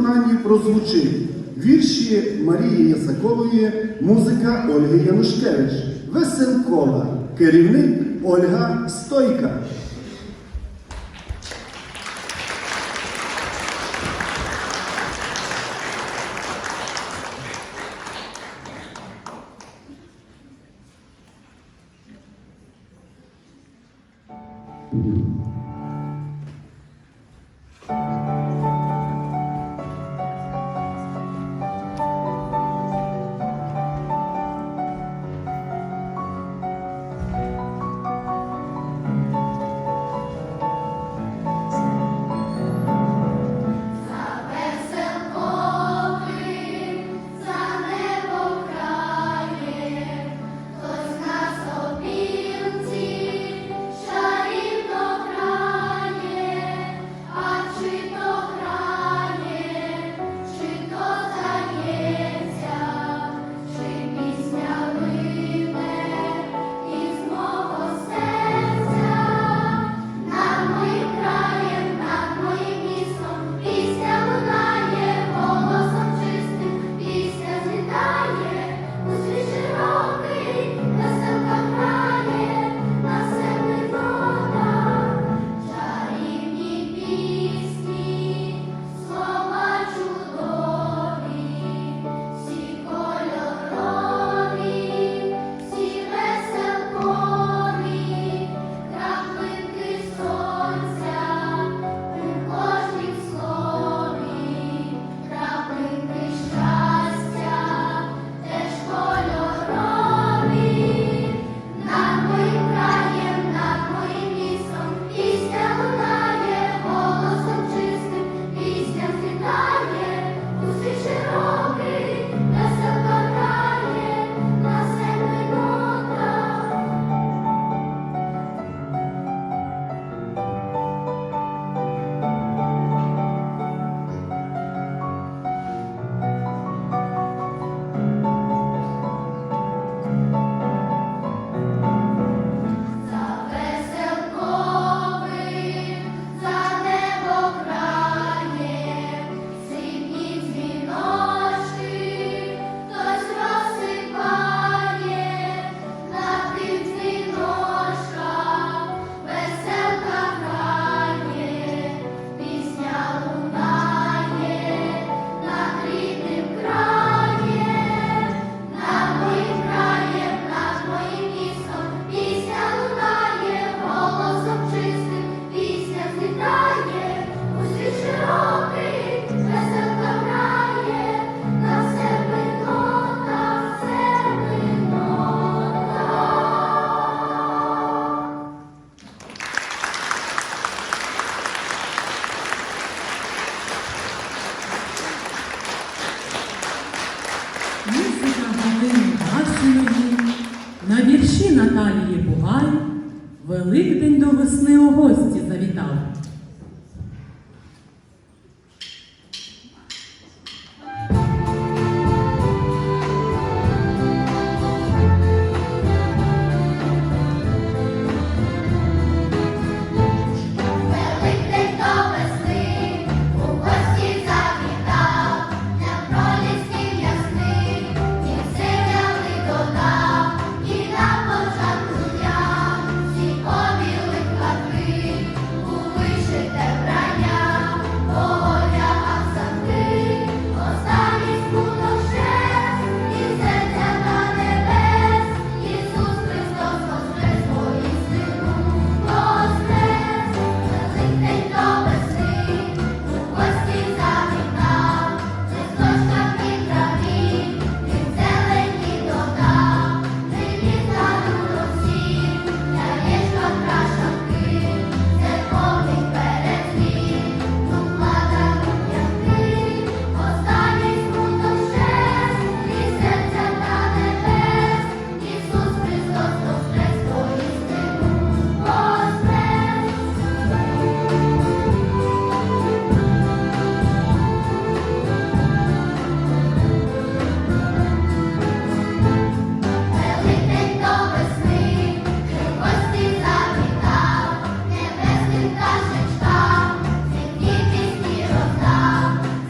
виконанні прозвучить вірші Марії Ясакової, музика Ольги Янушкевич, Веселкова, керівник Ольга Стойка. сьогодні на вірші Наталії Бугай Великдень до весни у гості завітав.